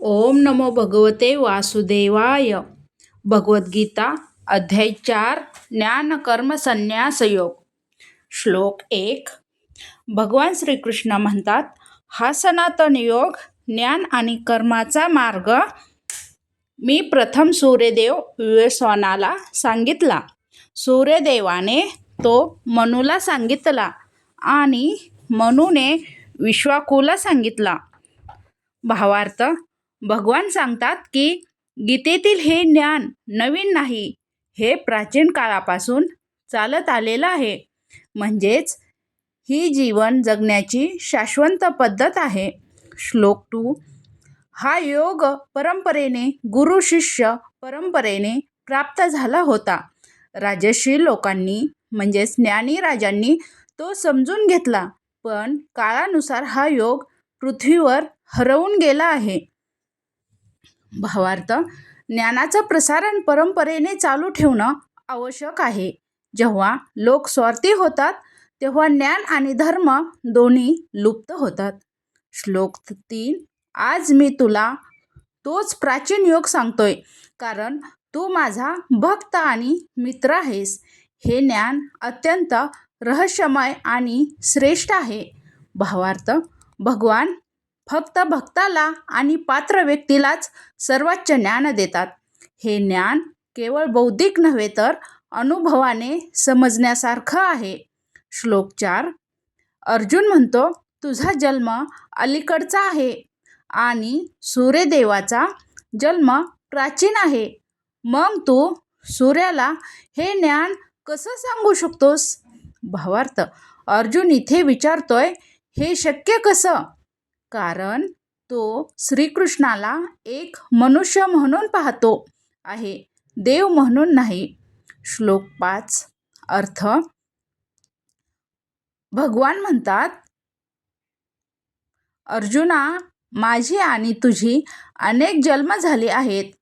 ओम नमो भगवते वासुदेवाय. भगवद्गीता अध्याय चार ज्ञान कर्म संन्यास योग श्लोक एक. भगवान श्रीकृष्ण म्हणतात हा सनातन योग ज्ञान आणि कर्माचा मार्ग. मी प्रथम सूर्यदेव विवेस्वानाला सांगितला. सूर्यदेवाने तो मनूला सांगितला आणि मनूने विश्वाकूला सांगितला. भावार्थ भगवान सांगतात की गीतेतील हे ज्ञान नवीन नाही हे प्राचीन काळापासून चालत आलेलं आहे. म्हणजेच ही जीवन जगण्याची शाश्वत पद्धत आहे. श्लोक टू हा योग परंपरेने गुरु शिष्य परंपरेने प्राप्त झाला होता. राजश्री लोकांनी म्हणजेच ज्ञानी राजांनी तो समजून घेतला पण काळानुसार हा योग पृथ्वीवर हरवून गेला आहे. भावार्थ ज्ञानाचं प्रसारण परंपरेने चालू ठेवणं आवश्यक आहे. जेव्हा लोक स्वार्थी होतात तेव्हा ज्ञान आणि धर्म दोन्ही लुप्त होतात. श्लोक तीन आज मी तुला तोच प्राचीन योग सांगतोय कारण तू माझा भक्त आणि मित्र आहेस. हे ज्ञान अत्यंत रहस्यमय आणि श्रेष्ठ आहे. भावार्थ भगवान फक्त भक्ताला आणि पात्र व्यक्तीलाच सर्वोच्च ज्ञान देतात. हे ज्ञान केवळ बौद्धिक नव्हे तर अनुभवाने समजण्यासारखं आहे. श्लोक चार. अर्जुन म्हणतो तुझा जन्म अलीकडचा आहे आणि सूर्यदेवाचा जन्म प्राचीन आहे. मग तू सूर्याला हे ज्ञान कसं सांगू शकतोस? भावार्थ. अर्जुन इथे विचारतोय हे शक्य कसं? कारण तो श्रीकृष्णाला एक मनुष्य म्हणून पाहतो आहे देव म्हणून नाही. श्लोक पाच अर्थ. भगवान म्हणतात अर्जुना माझी आणि तुझी अनेक जन्म झाले आहेत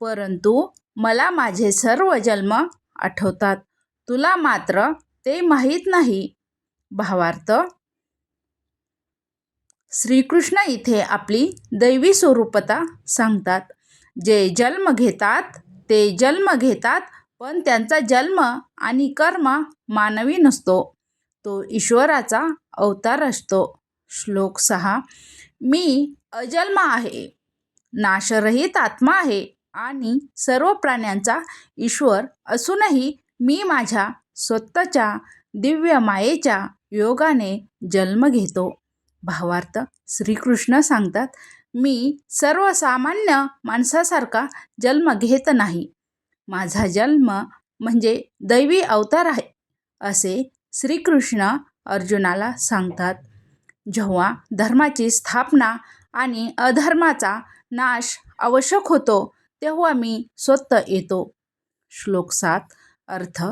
परंतु मला माझे सर्व जन्म आठवतात. तुला मात्र ते माहीत नाही. भावार्थ. श्रीकृष्ण इथे आपली दैवी स्वरूपता सांगतात. जे जन्म घेतात ते जन्म घेतात पण त्यांचा जन्म आणि कर्म मानवी नसतो. तो ईश्वराचा अवतार असतो. श्लोक सहा मी अजन्म आहे नाशरहित आत्मा आहे आणि सर्व प्राण्यांचा ईश्वर असूनही मी माझ्या स्वतःच्या दिव्य मायेच्या योगाने जन्म घेतो. भावार्थ श्रीकृष्ण सांगतात मी सर्वसामान्य माणसासारखा जन्म घेत नाही. माझा जन्म म्हणजे दैवी अवतार आहे असे श्रीकृष्ण अर्जुनाला सांगतात. जेव्हा धर्माची स्थापना आणि अधर्माचा नाश आवश्यक होतो तेव्हा मी स्वतः येतो. श्लोक सात अर्थ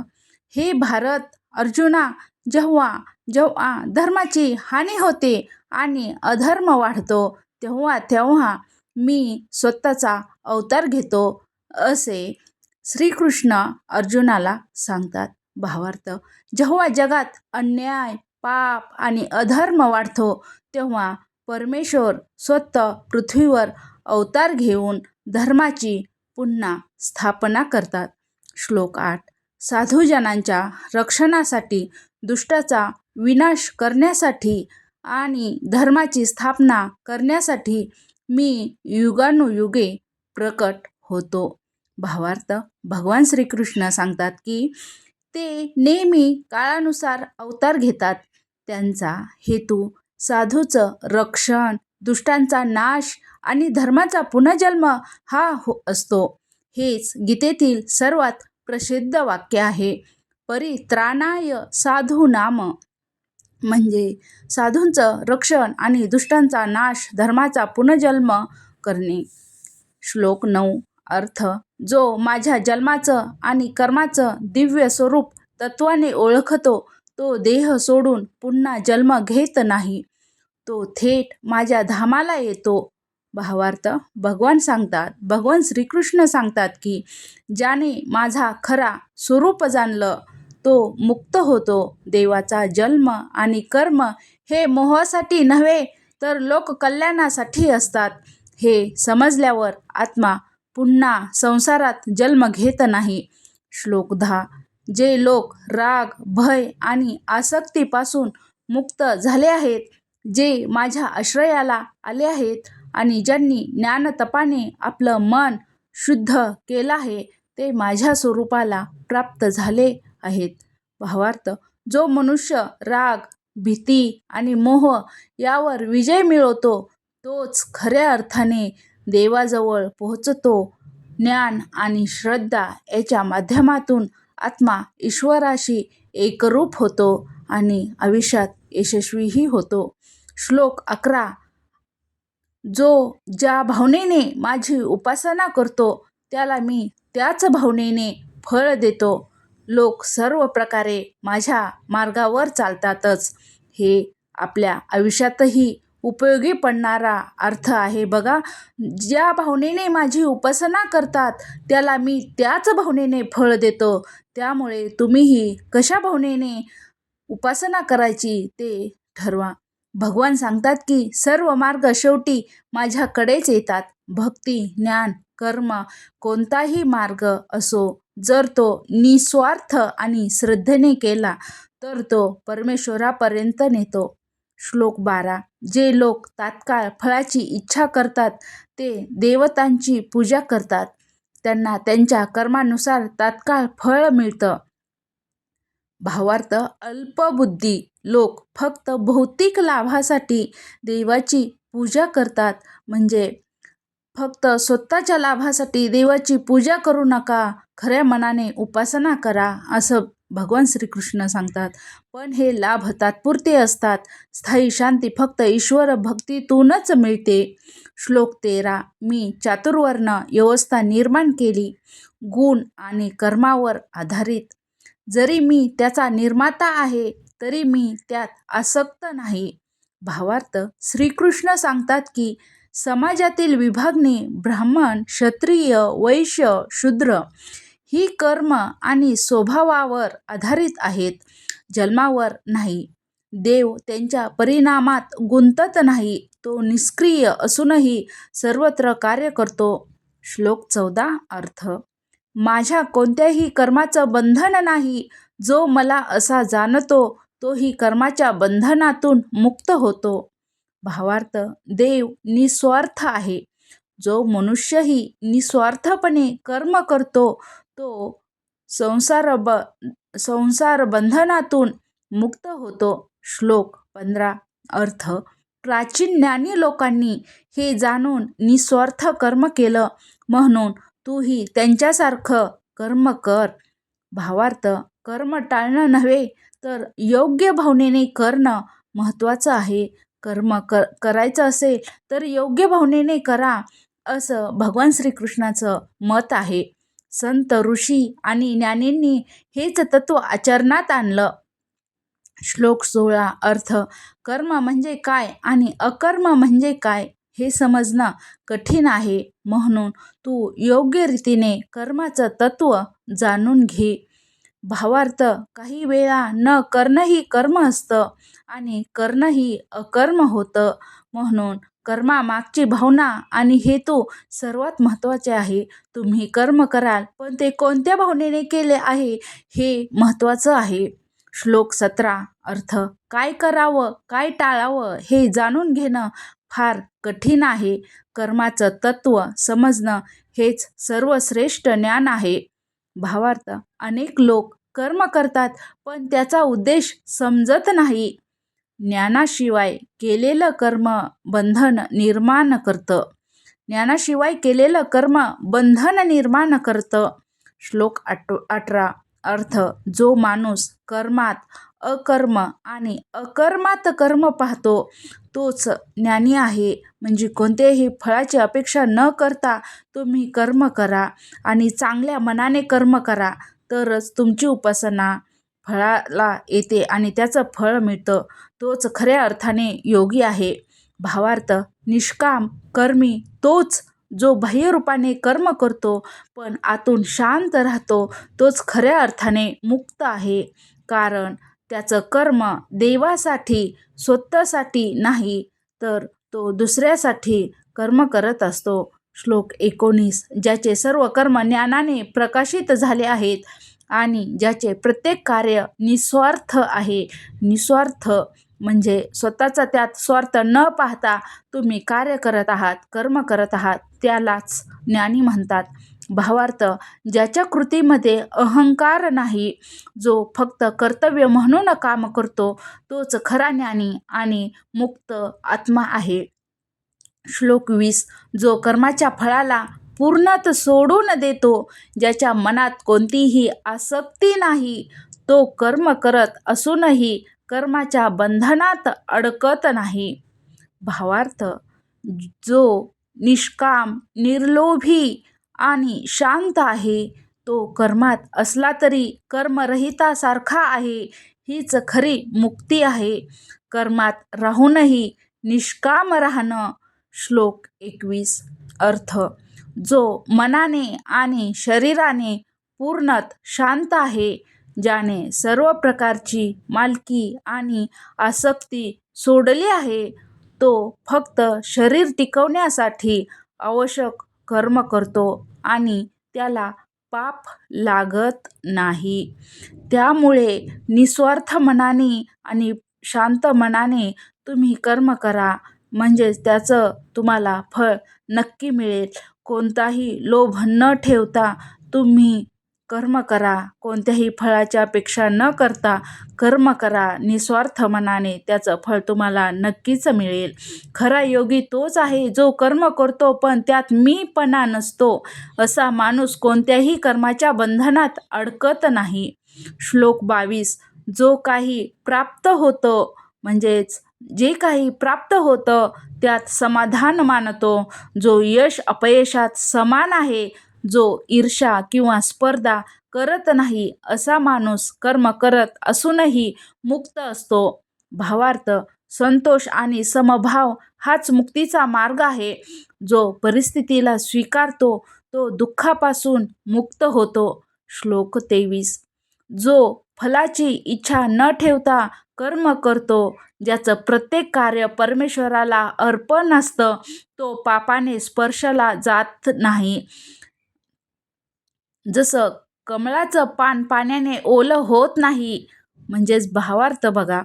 हे भारत अर्जुना जेव्हा जेव्हा धर्माची हानी होते आणि अधर्म वाढतो तेव्हा तेव्हा मी स्वतःचा अवतार घेतो असे श्रीकृष्ण अर्जुनाला सांगतात. भावार्थ जेव्हा जगात अन्याय पाप आणि अधर्म वाढतो तेव्हा परमेश्वर स्वतः पृथ्वीवर अवतार घेऊन धर्माची पुन्हा स्थापना करतात. श्लोक आठ साधूजनांच्या रक्षणासाठी दुष्टाचा विनाश करण्यासाठी आणि धर्माची स्थापना करण्यासाठी मी युगानुयुगे प्रकट होतो. भावार्थ भगवान श्रीकृष्ण सांगतात की ते नेहमी काळानुसार अवतार घेतात. त्यांचा हेतू साधूचं रक्षण दुष्टांचा नाश आणि धर्माचा पुनर्जन्म हा हो असतो. हेच गीतेतील सर्वात प्रसिद्ध वाक्य आहे. परित्राणाय साधू नाम. म्हणजे साधूंचं रक्षण आणि दुष्टांचा नाश धर्माचा पुनर्जन्म करणे. श्लोक नऊ. अर्थ जो माझ्या जन्माचं आणि कर्माचं दिव्य स्वरूप तत्वाने ओळखतो तो देह सोडून पुन्हा जन्म घेत नाही. तो थेट माझ्या धामाला येतो. भावार्थ भगवान सांगतात भगवान श्रीकृष्ण सांगतात की ज्याने माझा खरा स्वरूप जाणलं तो मुक्त होतो. देवाचा जन्म आणि कर्म हे मोहासाठी नव्हे तर लोककल्याणासाठी असतात. हे समजल्यावर आत्मा पुन्हा संसारात जन्म घेत नाही. श्लोक दहा. जे लोक राग भय आणि आसक्तीपासून मुक्त झाले आहेत जे माझ्या आश्रयाला आले आहेत आणि ज्यांनी ज्ञानतपाने आपलं मन शुद्ध केलं आहे ते माझ्या स्वरूपाला प्राप्त झाले. आहेत. भावार्थ जो मनुष्य राग भीती आणि मोह यावर विजय मिळवतो तोच खऱ्या अर्थाने देवाजवळ पोहोचतो. ज्ञान आणि श्रद्धा याच्या माध्यमातून आत्मा ईश्वराशी एकरूप होतो आणि आयुष्यात यशस्वीही होतो. श्लोक अकरा जो ज्या भावनेने माझी उपासना करतो त्याला मी त्याच भावनेने फळ देतो. लोक सर्व प्रकारे माझ्या मार्गावर चालतातच. हे आपल्या आयुष्यातही उपयोगी पडणारा अर्थ आहे बघा. ज्या भावनेने माझी उपासना करतात त्याला मी त्याच भावनेने फळ देतो. त्यामुळे तुम्हीही कशा भावनेने उपासना करायची ते ठरवा. भगवान सांगतात की सर्व मार्ग शेवटी माझ्याकडेच येतात. भक्ती ज्ञान कर्म कोणताही मार्ग असो. जर तो निस्वार्थ आणि श्रद्धेने केला तर तो परमेश्वरापर्यंत नेतो श्लोक बारा. जे लोक तात्काळ फळाची इच्छा करतात ते देवतांची पूजा करतात. त्यांना त्यांच्या कर्मानुसार तात्काळ फळ मिळतं. भावार्थ अल्पबुद्धी लोक फक्त भौतिक लाभासाठी देवाची पूजा करतात. म्हणजे फक्त स्वतःच्या लाभासाठी देवाची पूजा करू नका खऱ्या मनाने उपासना करा असं भगवान श्रीकृष्ण सांगतात. पण हे लाभ तात्पुरते असतात. स्थायी शांती फक्त ईश्वर भक्तीतूनच मिळते. श्लोक तेरा मी चातुर्वर्ण व्यवस्था निर्माण केली. गुण आणि कर्मावर आधारित. जरी मी त्याचा निर्माता आहे तरी मी त्यात आसक्त नाही. भावार्थ श्रीकृष्ण सांगतात की समाजातील विभागणी ब्राह्मण क्षत्रिय वैश्य शूद्र ही कर्म आणि स्वभावावर आधारित आहेत. जन्मावर नाही. देव त्यांच्या परिणामात गुंतत नाही. तो निष्क्रिय असूनही सर्वत्र कार्य करतो. श्लोक चौदा अर्थ. माझ्या कोणत्याही कर्माचं बंधन नाही. जो मला असा जाणतो तोही कर्माच्या बंधनातून मुक्त होतो. भावार्थ देव निस्वार्थ आहे. जो मनुष्यही निस्वार्थपणे कर्म करतो तो संसार ब संसार बंधनातून मुक्त होतो. श्लोक पंधरा. अर्थ प्राचीन ज्ञानी लोकांनी हे जाणून निस्वार्थ कर्म केलं. म्हणून तूही त्यांच्यासारखं कर्म कर. भावार्थ कर्म टाळणं नव्हे तर योग्य भावनेने करणं महत्त्वाचं आहे. कर्म कर करायचं असेल तर योग्य भावनेने करा असं भगवान श्रीकृष्णाचं मत आहे. संत ऋषी आणि ज्ञानींनी हेच तत्त्व आचरणात आणलं. श्लोक सोळा अर्थ कर्म म्हणजे काय आणि अकर्म म्हणजे काय हे समजणं कठीण आहे. म्हणून तू योग्य रीतीने कर्माचं तत्त्व जाणून घे. भावार्थ काही वेळा न करणंही कर्म असतं आणि करणंही अकर्म होतं. म्हणून कर्मामागची भावना आणि हेतू सर्वात महत्त्वाचे आहे. तुम्ही कर्म कराल पण ते कोणत्या भावनेने केले आहे हे महत्त्वाचं आहे. श्लोक सतरा अर्थ काय करावं काय टाळावं हे जाणून घेणं फार कठीण आहे. कर्माचं तत्त्व समजणं हेच सर्वश्रेष्ठ ज्ञान आहे. भावार्थ अनेक लोक कर्म करतात पण त्याचा उद्देश समजत नाही. ज्ञानाशिवाय केलेलं कर्म बंधन निर्माण करतं. ज्ञानाशिवाय केलेलं कर्म बंधन निर्माण करतं. श्लोक आठ अठरा अर्थ जो माणूस कर्मात अकर्म आणि अकर्मात कर्म पाहतो तोच ज्ञानी आहे. म्हणजे कोणत्याही फळाची अपेक्षा न करता तुम्ही कर्म करा आणि चांगल्या मनाने कर्म करा. तरच तुमची उपासना फळाला येते आणि त्याचं फळ मिळतं. तोच खऱ्या अर्थाने योगी आहे. भावार्थ निष्काम कर्मी तोच जो बाह्यरूपाने कर्म करतो पण आतून शांत राहतो तोच खऱ्या अर्थाने मुक्त आहे. कारण त्याचं कर्म देवासाठी स्वतःसाठी नाही तर तो दुसऱ्यासाठी कर्म करत असतो. श्लोक एकोणीस ज्याचे सर्व कर्म ज्ञानाने प्रकाशित झाले आहेत आणि ज्याचे प्रत्येक कार्य निस्वार्थ आहे. निस्वार्थ म्हणजे स्वतःचा त्यात स्वार्थ न पाहता तुम्ही कार्य करत आहात कर्म करत आहात त्यालाच ज्ञानी म्हणतात. भावार्थ ज्याच्या कृतीमध्ये अहंकार नाही जो फक्त कर्तव्य म्हणून काम करतो तोच खरा ज्ञानी आणि मुक्त आत्मा आहे. श्लोक वीस जो कर्माच्या फळाला पूर्णत सोडून देतो ज्याच्या मनात कोणतीही आसक्ती नाही तो कर्म करत असूनही कर्माच्या बंधनात अडकत नाही. भावार्थ जो निष्काम निर्लोभी आणि शांत आहे तो कर्मात असला तरी कर्मरहितासारखा आहे हीच खरी मुक्ती आहे. कर्मात राहूनही निष्काम राहणं श्लोक एकवीस. अर्थ. जो मनाने आणि शरीराने पूर्णत शांत आहे ज्याने सर्व प्रकारची मालकी आणि आसक्ती सोडली आहे तो फक्त शरीर टिकवण्यासाठी आवश्यक कर्म करतो आणि त्याला पाप लागत नाही. त्यामुळे निस्वार्थ मनाने आणि शांत मनाने तुम्ही कर्म करा. म्हणजेच त्याचं तुम्हाला फळ नक्की मिळेल. कोणताही लोभ न ठेवता तुम्ही कर्म करा. कोणत्याही फळाच्या अपेक्षा न करता कर्म करा. निस्वार्थ मनाने त्याचं फळ तुम्हाला नक्कीच मिळेल. खरा योगी तोच आहे जो कर्म करतो पण त्यात मीपणा नसतो असा माणूस कोणत्याही कर्माच्या बंधनात अडकत नाही. श्लोक बावीस जो काही प्राप्त होतं म्हणजेच जे काही प्राप्त होतं त्यात समाधान मानतो. जो यश अपयशात समान आहे जो ईर्षा किंवा स्पर्धा करत नाही असा माणूस कर्म करत असूनही मुक्त असतो. भावार्थ संतोष आणि समभाव हाच मुक्तीचा मार्ग आहे. जो परिस्थितीला स्वीकारतो तो दुःखापासून मुक्त होतो. श्लोक तेवीस. जो फलाची इच्छा न ठेवता कर्म करतो ज्याचं प्रत्येक कार्य परमेश्वराला अर्पण असतं तो पापाने स्पर्शला जात नाही. जसं कमळाचं पान पाण्याने ओलं होत नाही म्हणजेच भावार्थ बघा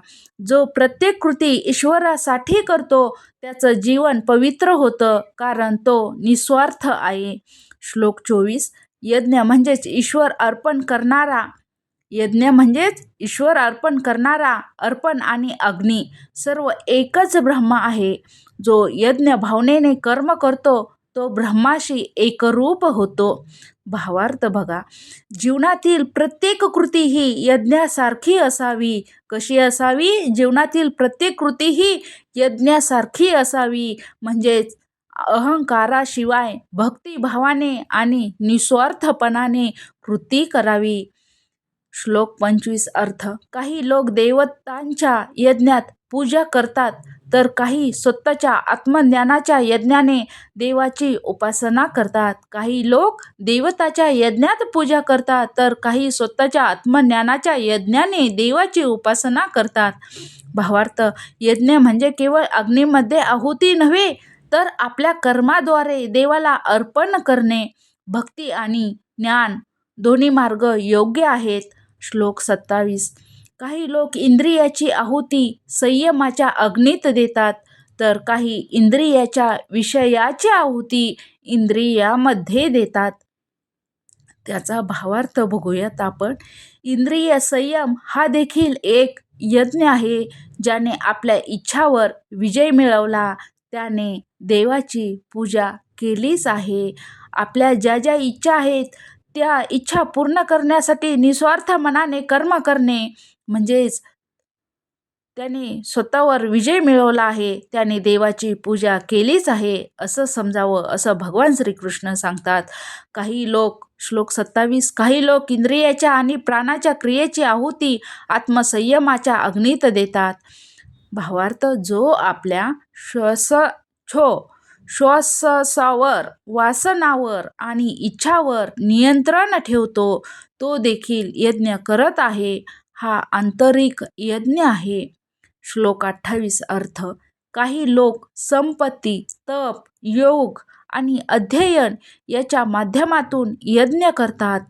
जो प्रत्येक कृती ईश्वरासाठी करतो त्याचं जीवन पवित्र होतं कारण तो निस्वार्थ आहे. श्लोक चोवीस यज्ञ म्हणजेच ईश्वर अर्पण करणारा यज्ञ म्हणजेच ईश्वर अर्पण करणारा अर्पण आणि अग्नी सर्व एकच ब्रह्म आहे. जो यज्ञ भावनेने कर्म करतो तो ब्रह्माशी एकरूप होतो. भावार्थ बघा जीवनातील प्रत्येक कृती ही यज्ञासारखी असावी. कशी असावी? जीवनातील प्रत्येक कृती ही यज्ञासारखी असावी. म्हणजेच अहंकाराशिवाय भक्तिभावाने आणि निस्वार्थपणाने कृती करावी. श्लोक पंचवीस अर्थ. काही लोक देवतांच्या यज्ञात पूजा करतात तर काही स्वतःच्या आत्मज्ञानाच्या यज्ञाने देवाची उपासना करतात. काही लोक देवताच्या यज्ञात पूजा करतात तर काही स्वतःच्या आत्मज्ञानाच्या यज्ञाने देवाची उपासना करतात. भावार्थ यज्ञ म्हणजे केवळ अग्नीमध्ये आहुती नव्हे तर आपल्या कर्माद्वारे देवाला अर्पण करणे. भक्ती आणि ज्ञान दोन्ही मार्ग योग्य आहेत. श्लोक सत्तावीस. काही लोक इंद्रियाची आहुती संयमाच्या अग्नीत देतात तर काही इंद्रियाच्या विषयाची आहुती इंद्रियामध्ये देतात. त्याचा भावार्थ बघूयात आपण. इंद्रिय संयम हा देखील एक यज्ञ आहे ज्याने आपल्या इच्छावर विजय मिळवला. त्याने देवाची पूजा केलीच आहे. आपल्या ज्या ज्या इच्छा आहेत त्या इच्छा पूर्ण करण्यासाठी निस्वार्थ मनाने कर्म करणे म्हणजेच त्याने स्वतःवर विजय मिळवला आहे त्याने देवाची पूजा केलीच आहे असं समजावं असं भगवान श्रीकृष्ण सांगतात. काही लोक श्लोक सत्तावीस काही लोक इंद्रियाच्या आणि प्राणाच्या क्रियेची आहुती आत्मसंयमाच्या अग्नीत देतात. भावार्थ जो आपल्या श्वास छो श्वासावर वासनावर आणि इच्छावर नियंत्रण ठेवतो तो देखील यज्ञ करत आहे. हा आंतरिक यज्ञ आहे. श्लोक अठ्ठावीस अर्थ. काही लोक संपत्ती तप योग आणि अध्ययन याच्या माध्यमातून यज्ञ करतात.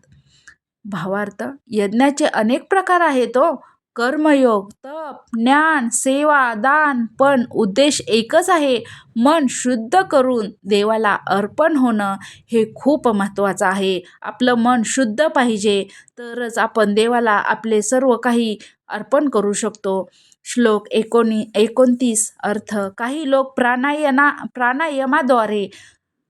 भावार्थ यज्ञाचे अनेक प्रकार आहेत हो. कर्मयोग तप ज्ञान सेवा दान पण उद्देश एकच आहे. मन शुद्ध करून देवाला अर्पण होणं हे खूप महत्त्वाचं आहे. आपलं मन शुद्ध पाहिजे तरच आपण देवाला आपले सर्व काही अर्पण करू शकतो. श्लोक एकोणी एकोणतीस अर्थ काही लोक प्राणायना प्राणायामाद्वारे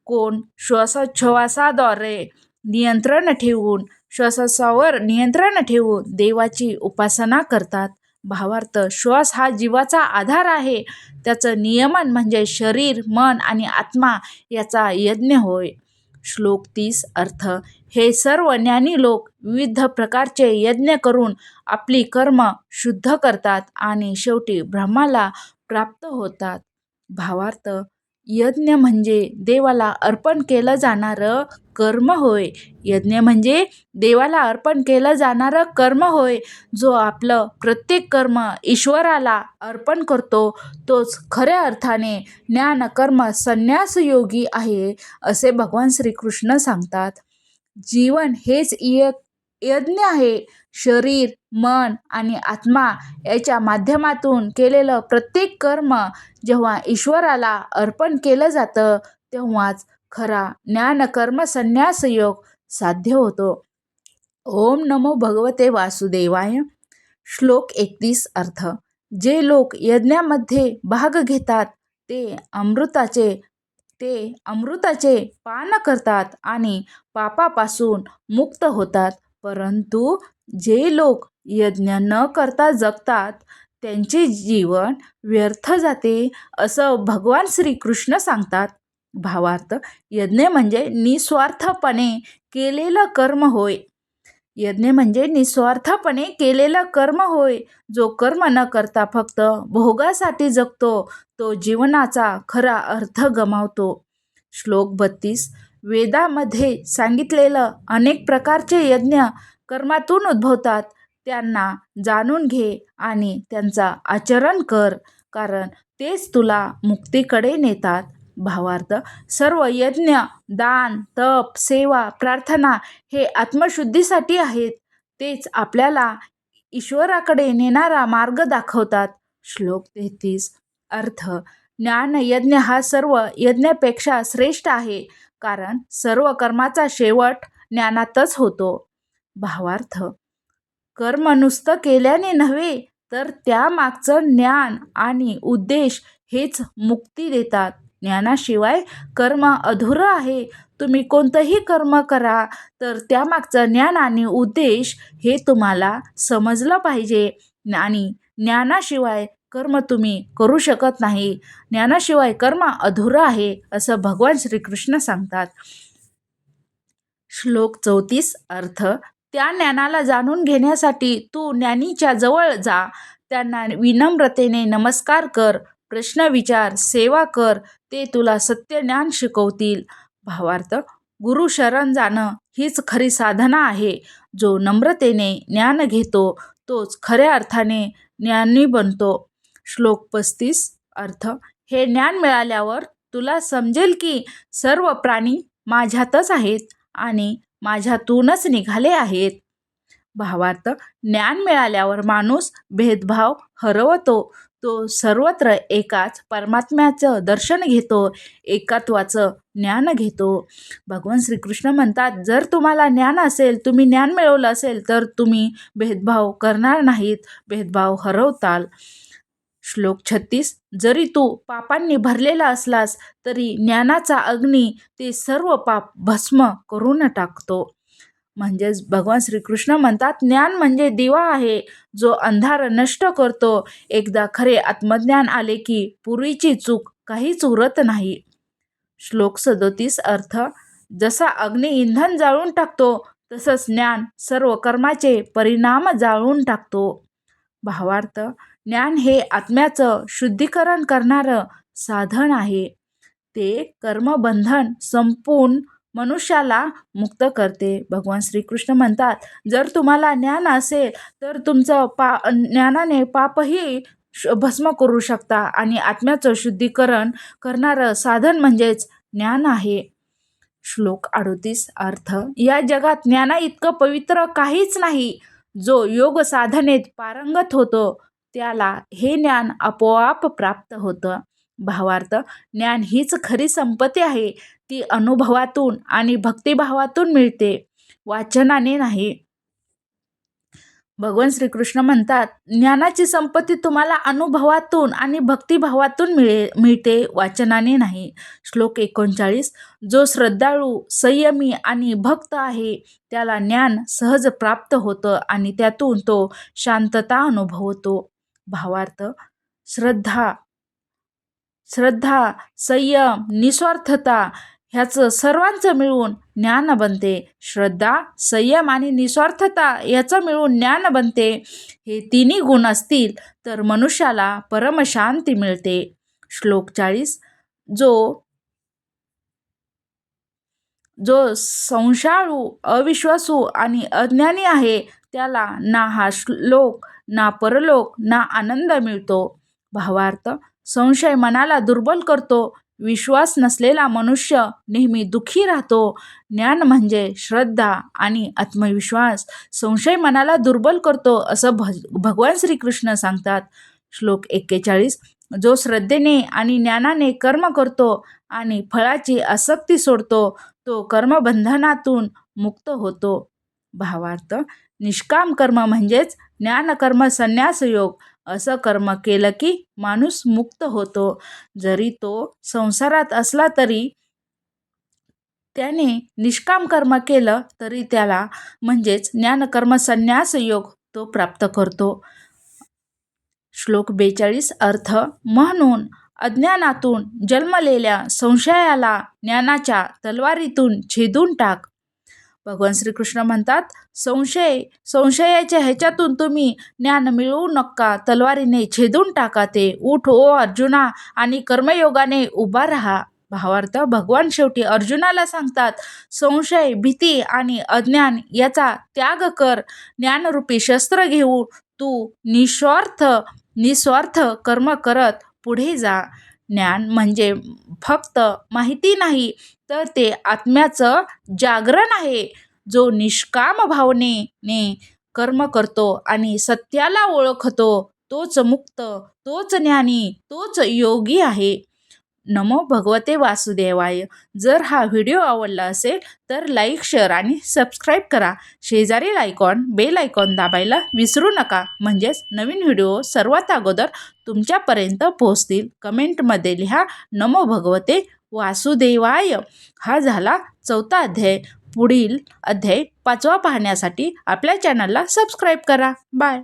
कोण श्वासोच्छवासाद्वारे नियंत्रण ठेवून श्वासावर नियंत्रण ठेवून देवाची उपासना करतात. भावार्थ श्वास हा जीवाचा आधार आहे. त्याचं नियमन म्हणजे शरीर मन आणि आत्मा याचा यज्ञ होय. श्लोक तीस अर्थ हे सर्व ज्ञानी लोक विविध प्रकारचे यज्ञ करून आपली कर्म शुद्ध करतात आणि शेवटी ब्रह्माला प्राप्त होतात. भावार्थ यज्ञ म्हणजे देवाला अर्पण केलं जाणारं कर्म होय. यज्ञ म्हणजे देवाला अर्पण केलं जाणारं कर्म होय जो आपलं प्रत्येक कर्म ईश्वराला अर्पण करतो तोच खऱ्या अर्थाने ज्ञानकर्म संन्यास योगी आहे असे भगवान श्रीकृष्ण सांगतात. जीवन हेच य यज्ञ आहे. शरीर मन आणि आत्मा याच्या माध्यमातून केलेलं प्रत्येक कर्म जेव्हा ईश्वराला अर्पण केलं जातं तेव्हाच खरा ज्ञानकर्म संन्यास योग साध्य होतो. ओम नमो भगवते वासुदेवाय. श्लोक एकतीस अर्थ. जे लोक यज्ञामध्ये भाग घेतात ते अमृताचे ते अमृताचे पान करतात आणि पापापासून मुक्त होतात. परंतु जे लोक यज्ञ न करता जगतात त्यांचे जीवन व्यर्थ जाते असं भगवान श्रीकृष्ण सांगतात. भावार्थ यज्ञ म्हणजे निस्वार्थपणे केलेलं कर्म होय. यज्ञ म्हणजे निस्वार्थपणे केलेलं कर्म होय. जो कर्म न करता फक्त भोगासाठी जगतो तो जीवनाचा खरा अर्थ गमावतो. श्लोक बत्तीस वेदामध्ये सांगितलेलं अनेक प्रकारचे यज्ञ कर्मातून उद्भवतात. त्यांना जाणून घे आणि त्यांचा आचरण कर कारण तेच तुला मुक्तीकडे नेतात. भावार्थ सर्व यज्ञ दान तप सेवा प्रार्थना हे आत्मशुद्धीसाठी आहेत. तेच आपल्याला ईश्वराकडे नेणारा मार्ग दाखवतात. श्लोक तेहतीस. अर्थ ज्ञान यज्ञ हा सर्व यज्ञापेक्षा श्रेष्ठ आहे कारण सर्व कर्माचा शेवट ज्ञानातच होतो. भावार्थ कर्म नुसतं केल्याने नव्हे तर त्यामागचं ज्ञान आणि उद्देश हेच मुक्ती देतात. ज्ञानाशिवाय कर्म अधुरं आहे. तुम्ही कोणतंही कर्म करा तर त्यामागचं ज्ञान आणि उद्देश हे तुम्हाला समजलं पाहिजे. आणि ज्ञानाशिवाय कर्म तुम्ही करू शकत नाही. ज्ञानाशिवाय कर्म अधुरं आहे असं भगवान श्रीकृष्ण सांगतात. श्लोक चौतीस अर्थ त्या ज्ञानाला जाणून घेण्यासाठी तू ज्ञानीच्या जवळ जा. त्यांना विनम्रतेने नमस्कार कर प्रश्न विचार सेवा कर ते तुला सत्य ज्ञान शिकवतील. भावार्थ गुरु शरण जाणं हीच खरी साधना आहे. जो नम्रतेने ज्ञान घेतो तोच खऱ्या अर्थाने ज्ञानी बनतो. श्लोक पस्तीस अर्थ हे ज्ञान मिळाल्यावर तुला समजेल की सर्व प्राणी माझ्यातच आहेत आणि माझ्यातूनच निघाले आहेत. भावार्थ ज्ञान मिळाल्यावर माणूस भेदभाव हरवतो. तो सर्वत्र एकाच परमात्म्याचं दर्शन घेतो एकत्वाचं ज्ञान घेतो. भगवान श्रीकृष्ण म्हणतात जर तुम्हाला ज्ञान असेल तुम्ही ज्ञान मिळवलं असेल तर तुम्ही भेदभाव करणार नाहीत भेदभाव हरवताल. श्लोक छत्तीस जरी तू पापांनी भरलेला असलास तरी ज्ञानाचा अग्नी ते सर्व पाप भस्म करून टाकतो. म्हणजेच भगवान श्रीकृष्ण म्हणतात ज्ञान म्हणजे दिवा आहे जो अंधार नष्ट करतो. एकदा खरे आत्मज्ञान आले की पूर्वीची चूक काहीच उरत नाही. श्लोक सदोतीस अर्थ जसा अग्नी इंधन जाळून टाकतो तसंच ज्ञान सर्व कर्माचे परिणाम जाळून टाकतो. भावार्थ ज्ञान हे आत्म्याचं शुद्धीकरण करणारं साधन आहे. ते कर्मबंधन संपून मनुष्याला मुक्त करते. भगवान श्रीकृष्ण म्हणतात जर तुम्हाला ज्ञान असेल तर तुमचं पा ज्ञानाने पापही श भस्म करू शकता आणि आत्म्याचं शुद्धीकरण करणारं साधन म्हणजेच ज्ञान आहे. श्लोक अडोतीस अर्थ या जगात ज्ञाना इतकं पवित्र काहीच नाही जो योग साधनेत पारंगत होतो त्याला हे ज्ञान आपोआप प्राप्त होतं. भावार्थ ज्ञान हीच खरी संपत्ती आहे. ती अनुभवातून आणि भक्तिभावातून मिळते. वाचनाने नाही. भगवान श्रीकृष्ण म्हणतात ज्ञानाची संपत्ती तुम्हाला अनुभवातून आणि भक्तिभावातून मिळे मिळते. वाचनाने नाही. श्लोक एकोणचाळीस जो श्रद्धाळू संयमी आणि भक्त आहे त्याला ज्ञान सहज प्राप्त होतं आणि त्यातून तो शांतता अनुभवतो. भावार्थ श्रद्धा श्रद्धा संयम निस्वार्थता ह्याचं सर्वांचं मिळून ज्ञान बनते. श्रद्धा संयम आणि निस्वार्थता याचं मिळून ज्ञान बनते. हे तिन्ही गुण असतील तर मनुष्याला परमशांती मिळते. श्लोक चाळीस. जो जो संशाळू अविश्वासू आणि अज्ञानी आहे त्याला ना हा श्लोक ना परलोक ना आनंद मिळतो. भावार्थ संशय मनाला दुर्बल करतो. विश्वास नसलेला मनुष्य नेहमी दुःखी राहतो. ज्ञान म्हणजे श्रद्धा आणि आत्मविश्वास. संशय मनाला दुर्बल करतो असं भ भगवान श्रीकृष्ण सांगतात. श्लोक एक्केचाळीस जो श्रद्धेने आणि ज्ञानाने कर्म करतो आणि फळाची आसक्ती सोडतो तो कर्मबंधनातून मुक्त होतो. भावार्थ निष्काम कर्म म्हणजेच ज्ञानकर्म संन्यास योग. असं कर्म केलं की माणूस मुक्त होतो. जरी तो संसारात असला तरी त्याने निष्काम कर्म केलं तरी त्याला म्हणजेच ज्ञानकर्म संन्यास योग तो प्राप्त करतो. श्लोक बेचाळीस अर्थ म्हणून अज्ञानातून जन्मलेल्या संशयाला ज्ञानाच्या तलवारीतून छेदून टाक. भगवान श्रीकृष्ण म्हणतात संशय संशयाच्या ह्याच्यातून तुम्ही ज्ञान मिळवू नका. तलवारीने छेदून टाका ते. उठ ओ अर्जुना आणि कर्मयोगाने उभा राहा. भावार्थ भगवान शेवटी अर्जुनाला सांगतात संशय भीती आणि अज्ञान याचा त्याग कर. ज्ञानरूपी शस्त्र घेऊन तू निस्वार्थ निस्वार्थ कर्म करत पुढे जा. ज्ञान म्हणजे फक्त माहिती नाही तर ते आत्म्याचं जागरण आहे. जो निष्काम भावनेने कर्म करतो आणि सत्याला ओळखतो तोच मुक्त तोच ज्ञानी तोच योगी आहे. नमो भगवते वासुदेवाय. जर हा व्हिडिओ आवडला असेल तर लाईक शेअर आणि सबस्क्राईब करा. शेजारील आयकॉन बेल आयकॉन दाबायला विसरू नका. म्हणजेच नवीन व्हिडिओ सर्वात अगोदर तुमच्यापर्यंत पोहोचतील. कमेंटमध्ये लिहा नमो भगवते वासुदेवाय. हा झाला चौथा अध्याय. पुढील अध्याय पाचवा पाहण्यासाठी आपल्या चॅनलला सबस्क्राईब करा. बाय.